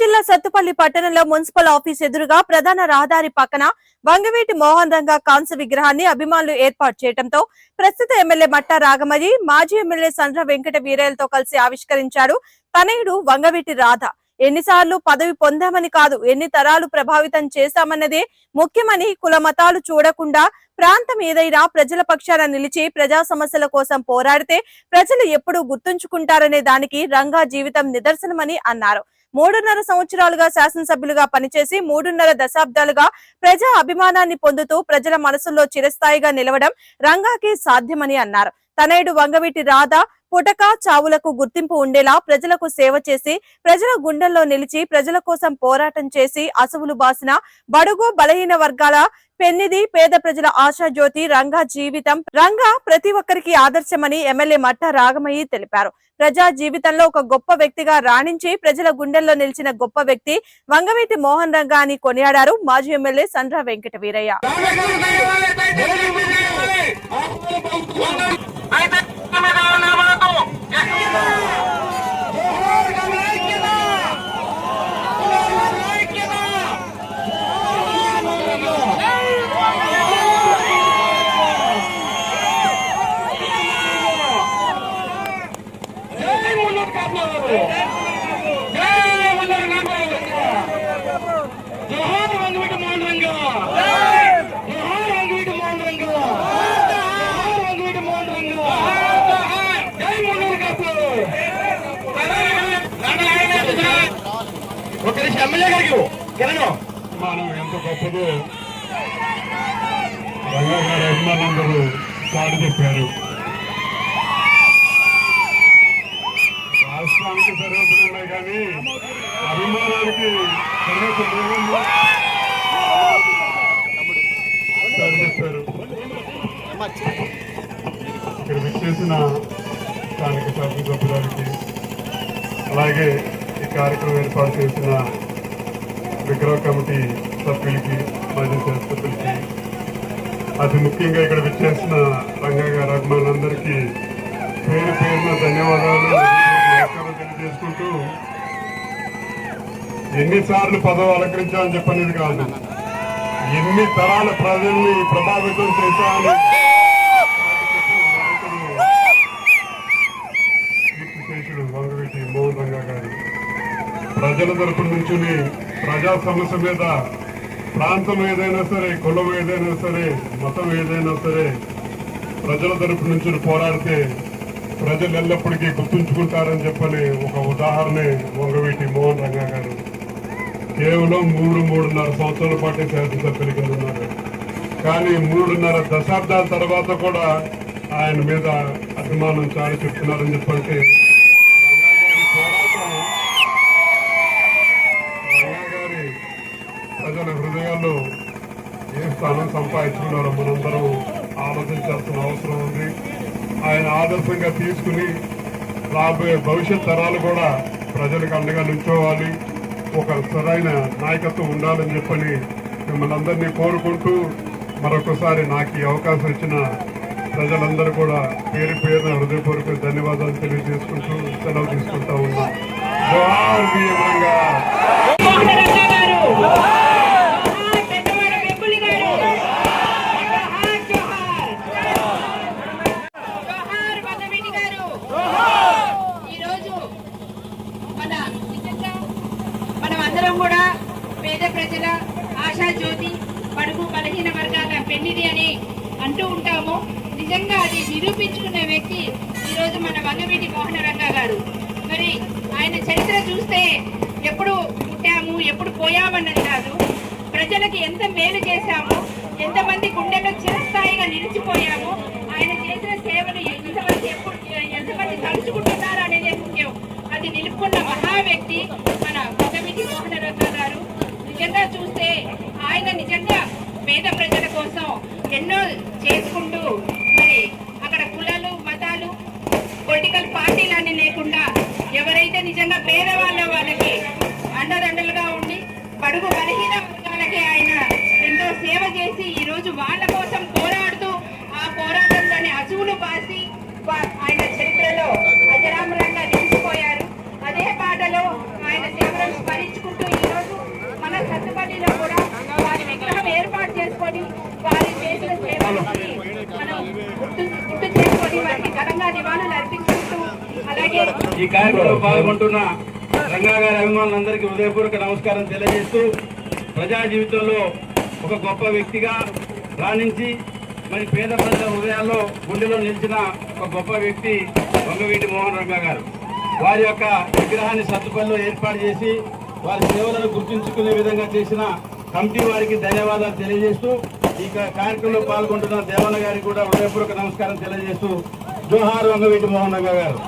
జిల్లా సత్తుపల్లి పట్టణంలో municipal office ఎదురుగా ప్రధాన రహదారి పక్కన వంగవీటి మోహన్ రంగా కాంస్య విగ్రహాన్ని అభిమానులు ఏర్పాటు చేయడంతో ప్రస్తుత ఎమ్మెల్యే మట్టా రాగమయ్యి మాజీ ఎమ్మెల్యే సండ్ర వెంకట వీరయ్యలతో కలిసి ఆవిష్కరించాడు తనయుడు వంగవీటి రాధ. ఎన్నిసార్లు పదవి పొందామని కాదు ఎన్ని తరాలు ప్రభావితం చేశామన్నదే ముఖ్యమని కుల మతాలు చూడకుండా ప్రాంతం ఏదైనా ప్రజల పక్షాన నిలిచి ప్రజా సమస్యల కోసం పోరాడితే ప్రజలు ఎప్పుడూ గుర్తుంచుకుంటారనే దానికి రంగా జీవితం నిదర్శనమని అన్నారు. మూడున్నర సంవత్సరాలుగా శాసనసభ్యులుగా పనిచేసి మూడున్నర దశాబ్దాలుగా ప్రజా అభిమానాన్ని పొందుతూ ప్రజల మనసుల్లో చిరస్థాయిగా నిలవడం రంగాకి సాధ్యమని అన్నారు. తనయుడు వంగవీటి రాధ పుటక చావులకు గుర్తింపు ఉండేలా ప్రజలకు సేవ చేసి ప్రజల గుండెల్లో నిలిచి ప్రజల కోసం పోరాటం చేసి అసువులు బాసిన బడుగు బలహీన వర్గాల పెన్నిది పేద ప్రజల ఆశా జ్యోతి రంగా జీవితం. రంగా ప్రతి ఒక్కరికి ఆదర్శమని ఎమ్మెల్యే మట్ట రాగమయ్యి తెలిపారు. ప్రజా జీవితంలో ఒక గొప్ప వ్యక్తిగా రాణించి ప్రజల గుండెల్లో నిలిచిన గొప్ప వ్యక్తి వంగవీటి మోహన్ రంగా అని కొనియాడారు మాజీ ఎమ్మెల్యే సండ్ర వెంకట వీరయ్య జోహార్ వంగవీటి మోహన్ రంగా జోహార్ వంగవీటి మోహన్ రంగా జోహార్ వంగవీటి మోహన్ రంగా జై మున్నూరు కాపు ఒక నిమిషం ఎమ్మెల్యే గారికి కిరణం మనం ఎంత గొప్పదో. రంగా గారి అభిమానులందరూ చాటి చెప్పారు. రాష్ట్రానికి సరిహద్దులు ఉన్నాయి కానీ అభిమానానికి సరిహద్దు లేవని చెప్పారు. ఇక్కడ విచ్చేసిన స్థానిక శాసనసభ్యురానికి అలాగే కార్యక్రమం ఏర్పాటు చేసిన విగ్రహ కమిటీ సభ్యులకి మాజీ సభ్యులకి అతి ముఖ్యంగా ఇక్కడ విచ్చేసిన రంగా గారి అభిమానులందరికీ పేరు పేరున ధన్యవాదాలు. నమస్కారం తెలియజేసుకుంటూ ఎన్నిసార్లు పదవి అలంకరించామని చెప్పనేది కాదు. ఎన్ని తరాల ప్రజల్ని ప్రభావితం చేశామని ప్రజల తరపు నుంచి ప్రజా సమస్య మీద ప్రాంతం ఏదైనా సరే కులం ఏదైనా సరే మతం ఏదైనా సరే ప్రజల తరపు నుంచి పోరాడితే ప్రజలు ఎల్లప్పటికీ గుర్తుంచుకుంటారని చెప్పని ఒక ఉదాహరణే వంగవీటి మోహన్ రంగా గారు. కేవలం మూడు మూడున్నర సంవత్సరాల పాటు శాసనసభ్యులు కింద ఉన్నారు. కానీ మూడున్నర దశాబ్దాల తర్వాత కూడా ఆయన మీద అభిమానం చాలా చెప్తున్నారని చెప్పంటే ప్రజల ఏ స్థానం సంపాదించుకున్నారో మనందరం ఆలోచించాల్సిన అవసరం ఉంది. ఆయన ఆదర్శంగా తీసుకుని రాబోయే భవిష్యత్ తరాలు కూడా ప్రజలకు అండగా నిల్చోవాలి. ఒక సరైన నాయకత్వం ఉండాలని చెప్పని మిమ్మల్ని అందరినీ కోరుకుంటూ మరొకసారి నాకు ఈ అవకాశం ఇచ్చిన ప్రజలందరూ కూడా పేరు పేరున హృదయపూర్వక ధన్యవాదాలు తెలియజేసుకుంటూ సెలవు తీసుకుంటా ఉన్నా జోహార్ బియ్యం రంగా మోహనరంగ గారు పెద్దవాడ వెంపులి గారు జోహార్ జోహార్ జోహార్ వంగవీటి గారు ఈరోజు మన నిజంగా మనం అందరం కూడా పేద ప్రజల ఆశా జ్యోతి పడుగు బలహీన వర్గాల పెన్నిది అని అంటూ ఉంటాము. నిజంగా అది నిరూపించుకునే వ్యక్తి ఈరోజు మన వంగవీటి మోహనరంగ గారు. మరి ఆయన చరిత్ర చూస్తే ఎప్పుడు పుట్టాము ఎప్పుడు పోయామన్నది కాదు. ప్రజలకు ఎంత మేలు చేశాము ఎంతమంది గుండెలో చిరస్థాయిగా నిలిచిపోయాము ఆయన చేసిన సేవలు ఎంతమంది ఎప్పుడు ఎంతమంది తలుచుకుంటున్నారు అనేది ముఖ్యం అది నిలుపుకున్న మహా వ్యక్తి మన వంగవీటి మోహనరంగ గారు నిజంగా చూస్తే ఆయన నిజంగా పేద ప్రజల కోసం ఎన్నో చేసుకుంటూ మరి అక్కడ కులాలు మతాలు పొలిటికల్ పార్టీలు అని లేకుండా ఎవరైతే నిజంగా పేదవాళ్ళ వాళ్ళకి అండదండలుగా ఉండి పడుగు బలహీన వర్గాలకి ఆయన ఎంతో సేవ చేసి ఈరోజు వాళ్ళ కోసం పోరాడుతూ ఆ పోరాటంలోని అసువులు పాసి ఆయన చరిత్రలో అజరామరంగా నిలిచిపోయారు. అదే పాటలో ఆయన సేవలను స్మరించుకుంటూ కాలనీలో కూడా వారి విగ్రహం ఏర్పాటు చేసుకొని వారి చేసిన సేవలని మనం గుర్తు గుర్తు చేసుకొని వారికి ఘనంగా నివాళులు అర్పించుకుంటూ అలాగే ఈ కార్యక్రమంలో పాల్గొంటున్న రంగా గారి అభిమానులందరికీ హృదయపూర్వక నమస్కారం తెలియజేస్తూ ప్రజా జీవితంలో ఒక గొప్ప వ్యక్తిగా రాణించి మరి పేద ప్రజల హృదయాల్లో గుండెలో నిలిచిన ఒక గొప్ప వ్యక్తి వంగవీటి మోహన్ రంగా గారు. వారి యొక్క విగ్రహాన్ని సత్తుపల్లిలో ఏర్పాటు చేసి వారి సేవలను గుర్తుంచుకునే విధంగా చేసిన కమిటీ వారికి ధన్యవాదాలు తెలియజేస్తూ ఈ కార్యక్రమంలో పాల్గొంటున్న దేవన్న గారికి కూడా హృదయపూర్వక నమస్కారం తెలియజేస్తూ జోహార్ వంగవీటి మోహన్ గారు.